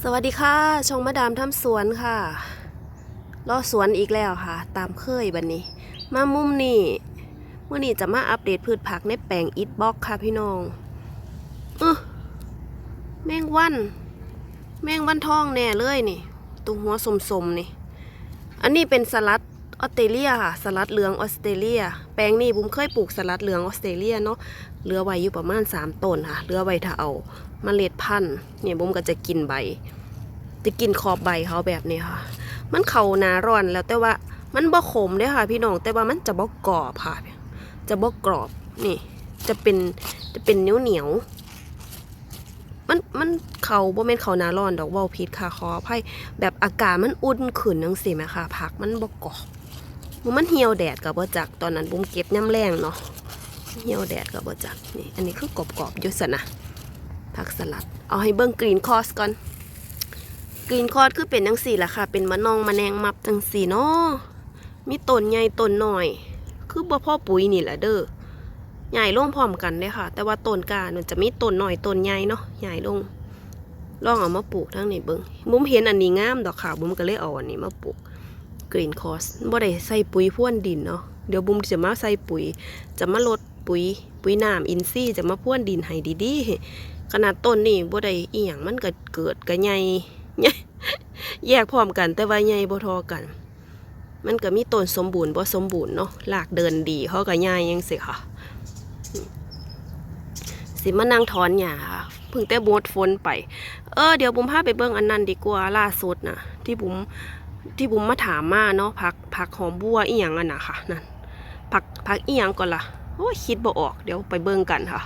สวัสดีค่ะชงมาดามทำสวนค่ะรอสวนอีกแล้วค่ะ ตามเคยบันนี้ มามุมนี้เมื่อนี้จะมาอัปเดตพืชผักในแปลงอิทบ็อกค่ะพี่น้องเออแมงวัน แมงวันทองแน่เลยนี่ตัวหัวสมๆนี่ อันนี้เป็นสลัดออสเตรเลียค่ะ สลัดเหลืองออสเตรเลีย แปลงนี้บุ้มเคยปลูกสลัดเหลืองออสเตรเลียเนาะเหลือไว้อยู่ประมาณ3ต้นค่ะเหลือไว้ถ้าเอา มเมล็ดพันธุ์เนี่ยบุ้มก็จะกินใบ จะกินขอบใบเขาแบบนี้ค่ะ มันเขานาร้อนแล้วแต่ว่ามันบ่ขมเด้ค่ะ พี่น้องแต่ว่ามันจะบ่กรอบค่ะ จะบ่กรอบนี่ จะเป็นจะเป็นเหนียวเหนียวมันมันเขาบ่แม่นเขานาร้อนดอกเว้าผิดค่ะขออภัยแบบอากาศมันอุ่นขึ้นจังซี่แหมค่ะผักมันบ่กรอบมันเหี่ยวแดดกับบ่จักตอนนั้นบุ้มเก็บย่ำแรงเนาะเหี่ยวแดดกับบ่จักนี่อันนี้คือกรอบๆอยู่ซะนะ ผักสลัด เอาให้เบิ่งกรีนคอสก่อน กรีนคอร์ดคือเป็นจังสี่แหละค่ะ เป็นมะนองมะแนงมับจังสี่เนาะมีต้นใหญ่ต้นหน้อย คือบ่พ่อปุ๋ยนี่แหละเด้อใหญ่ลงพร้อมกันเด้ค่ะ แต่ว่าต้นกามันจะมีต้นหน้อยต้นใหญ่เนาะใหญ่ลงลองเอามาปลูกทั้งนี้เบิ่งบุ้มเห็นอันนี้งามดอกค่ะบุ้มก็เลยเอาอันนี้มาปลูกกรีนคอสบ่ได้ใส่ปุ๋ยพ่วนดินเนาะเดี๋ยวบุ้มจะมาใส่ปุ๋ย จะมาลดปุ๋ย ปุ๋ยน้ำอินทรีย์จะมาพ่วนดินให้ดีๆ ขนาดต้นนี่บ่ได้อีหยังมันก็เกิดก็ใหญ่แยกพร้อมกันแต่ว่าใหญ่บ่ทอกัน มันก็มีต้นสมบูรณ์บ่สมบูรณ์เนาะรากเดินดีเขาก็ใหญ่ยังสิค่ะ สิมานั่งถอนหญ้าค่ะเพิ่งแต่หมดฝนไป เออเดี๋ยวบุ๋มพาไปเบิ่งอันนั้นดีกว่าล่าสุดนะที่บุ๋มที่บุ๋มมาถามมาเนาะผักผักหอมบัวอีหยังอันน่ะค่ะนั่นผักผักอีหยังก่อนล่ะโอ้คิดบ่ออกเดี๋ยวไปเบิ่งกันค่ะ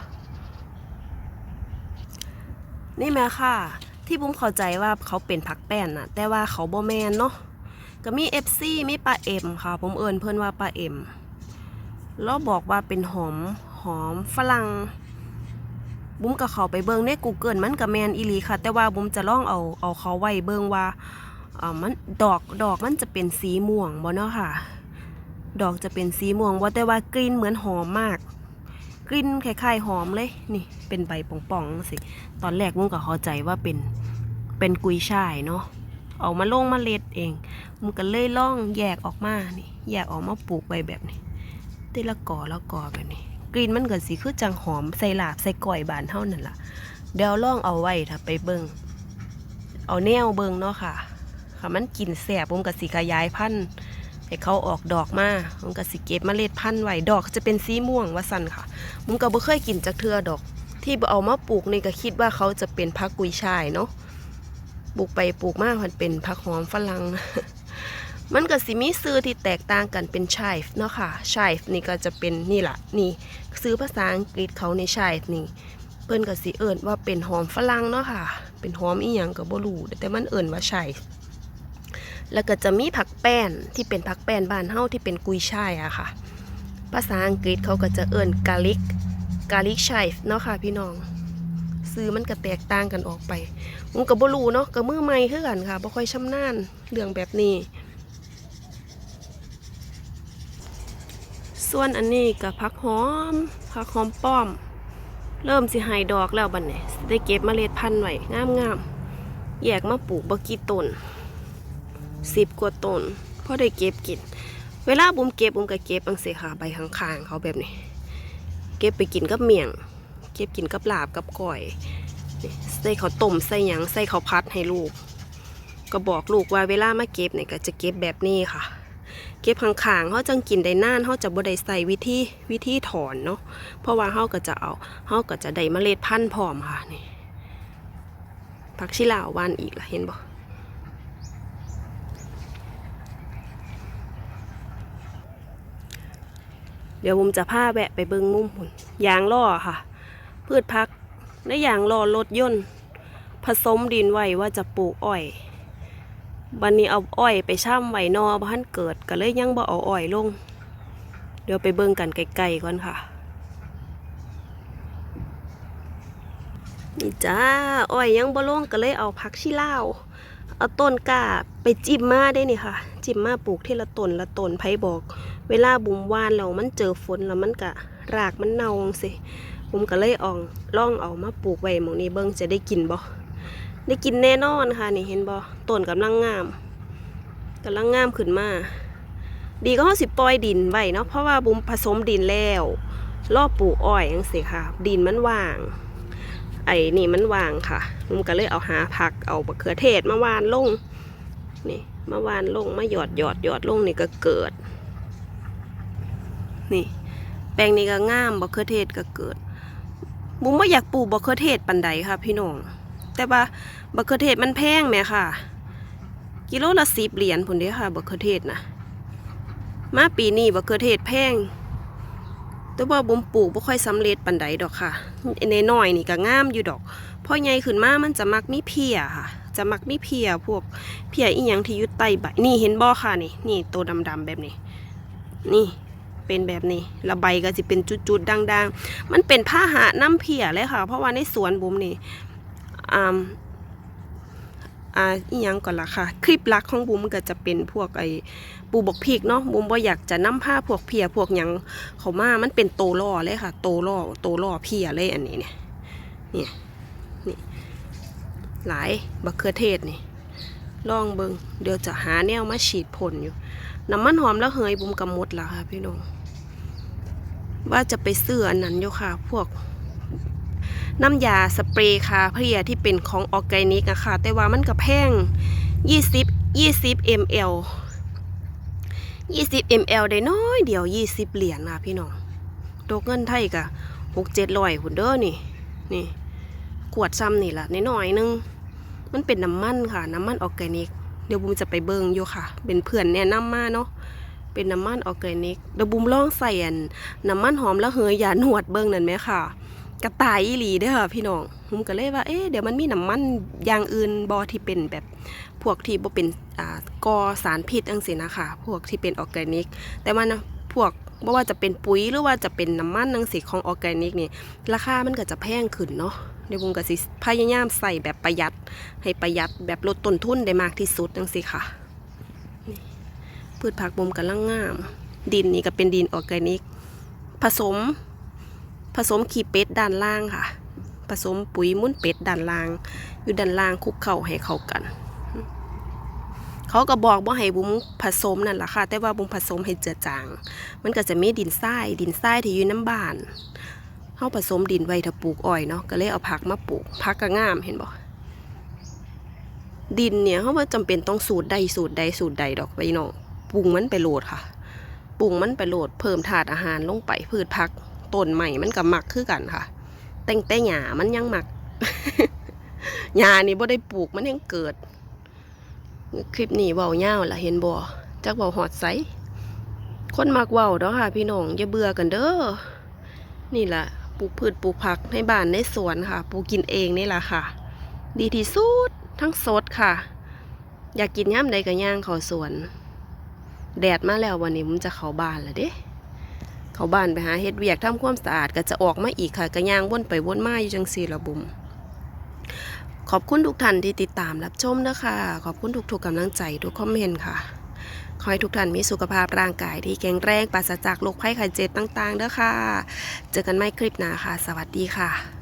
นี่แม่ค่ะ ที่บุ้มเข้าใจว่าเขาเป็นผักแป้นน่ะแต่ว่าเขาบ่แมนเนาะก็มีเอฟซีมีปลาเอ็มค่ะ ผมเอินเพื่อนว่าปลาเอ็มแล้วบอกว่าเป็นหอมหอมฝรั่งบุ้มกับเขาไปเบิงใน Google มันกับแมนอีลีค่ะ แต่ว่าบุ้มจะลองเอาเอาเขาไว้เบิงว่าอ่ามันดอกดอกมันจะเป็นสีม่วงบ่เนาะค่ะ ดอกจะเป็นสีม่วงบ่าแต่ว่ากลิ่นเหมือนหอมมาก กลิ่นคล้ายๆหอมเลย นี่ เป็นใบป่องๆสิ ตอนแรกมุ้งก็เข้าใจว่าเป็น เป็นกุยช่ายเนาะ เอามาลงมาเล็ดเอง มุ้งก็เลยล่องแยกออกมา นี่ แยกออกมาปลูกไว้แบบนี้ทีละกอละกอแบบนี้ กลิ่นมันก็สีคือจังหอมใส่ลาบใส่ก่อยบานเท่านั้นล่ะ เดี๋ยวล่องเอาไว้ถ้าไปเบิงเอาแนวเบิ้งเนาะค่ะ ค่ะมันกินแสบผมก็สิขยายพันธุ์ ให้เขาออกดอกมาผมก็สิเก็บเมล็ดพันธุ์ไว้ดอกจะเป็นสีม่วงว่าสันค่ะมุงก็บ่เคยกินจักเทือดอก ที่เอามาปลูกนี่ก็คิดว่าเขาจะเป็นพักกุยช่ายเนาะปลูกไปปลูกมามันเป็นพักหอมฝรั่งมันก็สิมีซื้อที่แตกต่างกันเป็นชายเนาะค่ะชายนี่ก็จะเป็นนี่แหละนี่ ซื้อภาษาอังกฤษเขาในชายนี่เปิ้นก็สิเอิ่นว่าเป็นหอมฝรั่งเนาะค่ะ เป็นหอมอีหยังก็บ่รู้แต่มันเอิ่นว่าชาย แล้วก็จะมีผักแป้นที่เป็นผักแป้นบ้านเฮาที่เป็นกุยช่ายอะค่ะ ภาษาอังกฤษเขาก็จะเอิ่นกาลิกกาลิกชัยเนาะค่ะพี่น้องซื้อมันก็แตกต่างกันออกไปผมกับ่รู้เนาะกับมือใหม่คือกันค่ะบ่ค่อยชำนาญเรื่องแบบนี้ ส่วนอันนี้กับผักหอมผักหอมป้อม เริ่มสิให้ดอกแล้วบัดนี้ได้เก็บเมล็ดพันธุ์ไว้งามๆแยกมาปลูกบ่กี่ต้น สิบกว่าต้นพอได้เก็บกิน เวลาบุมเก็บบุมก็เก็บอังเสียค่ะใบข้างๆเขาแบบนี้ เก็บไปกินกับเมี่ยง เก็บกินกับลาบกับก้อย ใส่เขาต้มใส่หยังใส่เขาพัดให้ลูก ก็บอกลูกว่าเวลามาเก็บเนี่ยก็จะเก็บแบบนี้ค่ะ เก็บข้างๆเขาจังกินได้นานเขาจะบ่ได้ใส่วิธีวิธีถอนเนาะ เพราะว่าเขาก็จะเอาเขาก็จะได้เมล็ดพันธุ์พร้อมค่ะนี่ผักชิลาววานอีกละเห็นบ่ เดี๋ยวผมจะพาแวะไปเบิงมุมหุ่นยางล่อค่ะ พืชพักและยางล่อรถยนต์ ผสมดินไว้ว่าจะปลูกอ้อยบันนี้เอาอ้อยไปช่ำไว้นอบ้านเกิดก็เลยยังบ่เอาอ้อยลง เดี๋ยวไปเบิ่งกันไกลๆก่อนค่ะ นี่จ้าอ้อยยังบ่ลงก็เลยเอาผักชีลาวเอาต้นกล้าไปจิ้มมาได้นี่ค่ะ จิ้มมาปลูกที่ละต้นละต้นไผบอก เวลาบุมวานแล้วมันเจอฝนแล้วมันกะรากมันเน่าสิผมก็เลยเอองล่องเอามาปลูกไว้หมองนี้เบิ่งจะได้กินบ่ได้กินแน่นอนค่ะนี่เห็นบ่ต้นกำลังงามกำลังงามขึ้นมา ดีก็เฮาสิปล่อยดินไว้เนาะเพราะว่าบุมผสมดินแล้วรอบปลูกอ้อยจังซี่ค่ะ ดินมันว่าง ไอ้นี่มันว่างค่ะบุมก็เลยเอาหาผักเอาบะเขือเทศมาวานลงนี่ มาวานลงมาหยอดหยอดหยอดลงนี่ก็เกิด นี่ แปลงนี้ก็งามบะเขือเทศก็เกิด บุมว่าอยากปลูกบะเขือเทศปันใดค่ะ พี่น้อง แต่ว่าบะเขือเทศมันแพงไหมค่ะ กิโลละสิบเหรียญผลเดียค่ะบะเขือเทศนะมาปีนี้บะเขือเทศแพง แต่ว่าบุมปลูกบ่ค่อยสำเร็จปันใดดอกค่ะในน้อยนี่ก็งามอยู่ดอกพอใหญ่ขึ้นมามันจะมักมีเพียค่ะ จะมักมีเพียพวกเพียอีหยังที่อยู่ใต้ใบนี่เห็นบ่ค่ะนี่ นี่ตัวดำๆแบบนี้ นี่เป็นแบบนี้แล้วใบก็จะเป็นจุดๆด่างๆ มันเป็นผ้าหะน้ำเพียเลยค่ะ เพราะว่าในสวนบุมนี่อ่า อ่าอีหยังก่อนละค่ะ คลิปลักของบุมก็จะเป็นพวกไอ้ปูบกพริกเนาะบุมบ่อยากจะนำผ้าพวกเพียพวกหยังเขามามันเป็นโตล่อเลยค่ะ โตล่อโตล่อเพียเลยอันนี้เนี่ยเนี่ยนี่หลายบักเขือเทศนี่ลองเบิงเดี๋ยวจะหาแนวมาฉีดพ่นอยู่น้ำมันหอมแล้วเฮยบุมกำมดล้วค่ะพี่น้องว่าจะไปซื้ออันนั้นอยู่ค่ะ พวก น้ำยาสเปรย์คาเพลียที่เป็นของออร์แกนิกอะค่ะ แต่ว่ามันก็แพง20 20 ml 20 ml ได้น้อยเดียว 20 เหรียญค่ะพี่น้องตกเงินไทยกะ6 700หุ่นเด้อนี่ นี่ขวดซ้ำนี่ละน้อยๆนึง มันเป็นน้ำมันค่ะ น้ำมันออร์แกนิก เดี๋ยวบุมจะไปเบิงอยู่ค่ะ เป็นเพื่อนแนะนำมาเนาะเป็นน้ำมันออร์แกนิกเดี๋ยวบุมลองใส่น้ำมันหอมแล้วเฮยยาหนวดเบิงนั่นไหมค่ะ กระต่ายอีหลีเด้อค่ะพี่น้องผมก็เลยว่า เอ๊ะเดี๋ยวมันมีน้ำมันอย่างอื่นบอที่เป็นแบบพวกที่บ่เป็นอ่ากอสารพิษจังซี่นะคะพวกที่เป็นออร์แกนิก แต่ว่านะพวกบ่ว่าจะเป็นปุ๋ยหรือว่าจะเป็นน้ำมันจังซี่ของออร์แกนิกนี่ราคามันก็จะแพงขึ้นเนาะเดี๋ยวบุมก็สิพยายามใส่แบบประหยัด ให้ประหยัดแบบลดต้นทุนได้มากที่สุดจังซี่ค่ะพืชผักบุมกำลังงาม ดินนี่ก็เป็นดินออร์แกนิก ผสม ผสมขี้เป็ดด้านล่างค่ะ ผสมปุ๋ยมุ้นเป็ดด้านล่าง อยู่ด้านล่างคุกเข้าให้เข้ากัน เขาก็บอกว่าให้บุ้มผสมนั่นแหละค่ะ แต่ว่าบุ้มผสมให้เจือจาง มันก็จะมีดินทรายดินทรายที่อยู่น้ำบานเขาผสมดินไว้ถ้าปลูกอ้อยเนาะก็เลยเอาผักมาปลูกผักก็งามเห็นบ่ดินเนี่ยเขาว่าจำเป็นต้องสูตรใดสูตรใดสูตรใดดอกไปเนาะปรุงมันไปโหลดค่ะปรุงมันไปโหลดเพิ่มถาดอาหารลงไปพืชผัก ต้นใหม่มันก็หมักคือกันค่ะ แต่งแต่หญ้ามันยังหมักหญ้านี่บ่ได้ปลูกมันยังเกิด คลิปนี้เว้าย่าวล่ะเห็นบ่จักเว้าหอดไสคนมักเว้าเนาะค่ะ พี่น้องอย่าเบื่อกันเด้อนี่ล่ะปลูกพืชปลูกผักในบ้านในสวนค่ะ ปลูกกินเองนี่ล่ะค่ะ ดีที่สุดทั้งสดค่ะ อยากกินย่ำใดก็ย่างเขาสวน แดดมาแล้ววันนี้มันจะเข้าบ้านแล้วเด้ เขาบ้านไปหาเฮ็ดเวียกทำความสะอาดก็จะออกมาอีกค่ะก็ย่างวนไปวนมาอยู่จังซี่ละบุมขอบคุณทุกท่านที่ติดตามรับชมนะคะ ขอบคุณทุกๆกำลังใจทุกคอมเมนต์ค่ะขอให้ทุกท่านมีสุขภาพร่างกายที่แข็งแรงปราศจากโรคภัยไข้เจ็บต่างๆเด้อค่ะ เจอกันใหม่คลิปหน้าค่ะ สวัสดีค่ะ